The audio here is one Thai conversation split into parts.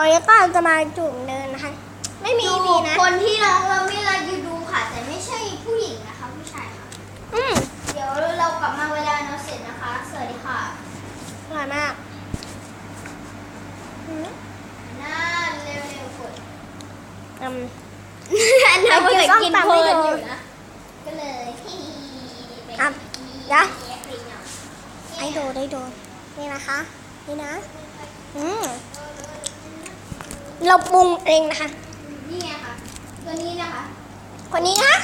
วันนี้ก็จะมาจุ่มเดินนะคะ ไม่มีดูมีนะคนที่น้องเราไม่เราอยู่ดูค่ะ แต่ไม่ใช่ผู้หญิงนะคะผู้ชายค่ะอืมเดี๋ยวเรากลับมาเวลาเราเสร็จนะคะ สวัสดีค่ะอร่อยมากอืมหน้าเร็วๆกดอืมอันนั้นมันจะกินเพลินอยู่นะก็เลยอะเดี๋ยวให้ให้ดูได้ดูนี่นะคะ นี่นะ อืม เราปรุงเองนะคะ นี่ไงค่ะ ตัวนี้นะคะคนนี้นะ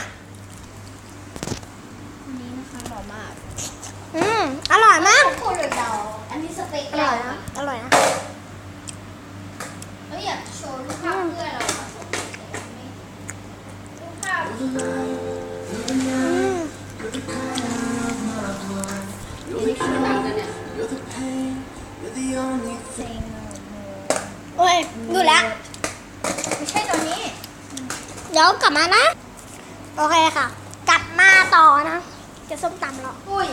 ตัวนี้นะคะหล่อมากอืมอร่อยมาก โคตรเดาอันนี้สเปคอร่เราอยนะ อร่อยนะเราอยากโชว์รูปภาพเพื่อนเราค่ะรูปภาพอืม You're the pain, you're the only โอ้ยดูแล้ว ไม่ใช่ตัวนี้ เดี๋ยวกลับมานะ โอเคค่ะ กลับมาต่อนะ จะส้มตำหรอ อุ้ย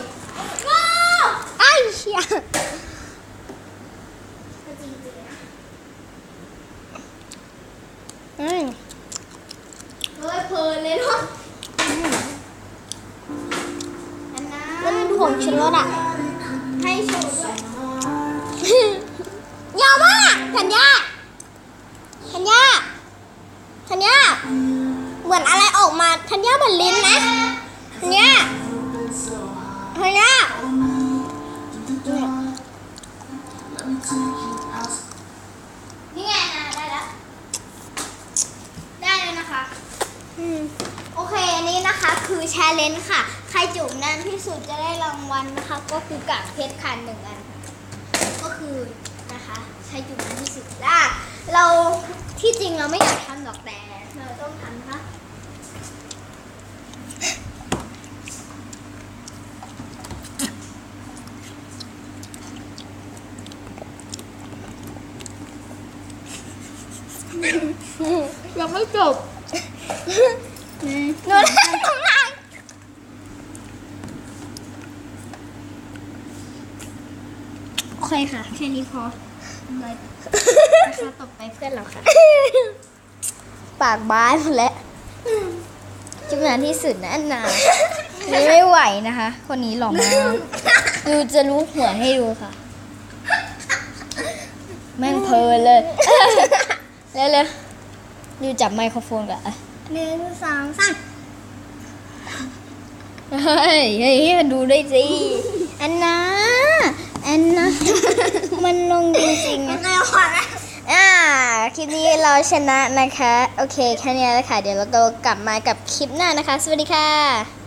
ว้าวไอ้เชี่ยจริงๆนะ อืมเฮ้ยเพลินเลยเนาะอันนั้นมันเป็นผงชูรสอะ ให้โชว์ด้วยย ธัญญาเหมือนลิ้นนะธัญญาธัญญานี่ไงนะได้แล้ว ได้แล้วนะคะ อืม โอเค อันนี้นะคะคือแชร์เลนค่ะ ใครจุ่มนานที่สุดจะได้รางวัลนะคะ ก็คือกากเพชรคันหนึ่งอัน ก็คือนะคะ ใครจุ่มนานที่สุดอะเราที่จริงเราไม่อยากทำหรอกแต่เราต้องทำนะคะ ยังไม่จบหนูทำงานโอเคค่ะ แค่นี้พอเลยนะคะต่อไปเพื่อนเราค่ะ ปากบ้านหมดแล้วจุ่มนานที่สุดนะอันนานี่ไม่ไหวนะคะ คนนี้หล่อมากดูจะรู้หัวให้ดูค่ะ แม่งเพลินเลย เร็วๆดูจับไมโครโฟนก่อนอะหนึ่งสองสามเฮ้ยเฮ้ยมันดูได้สิอันนาอันนามันลงจริงๆยัอะงไงขอนะอ่าคลิปนี้เราชนะนะคะ โอเค แค่นี้แหละค่ะ เดี๋ยวเราโตกลับมากับคลิปหน้านะคะ สวัสดีค่ะ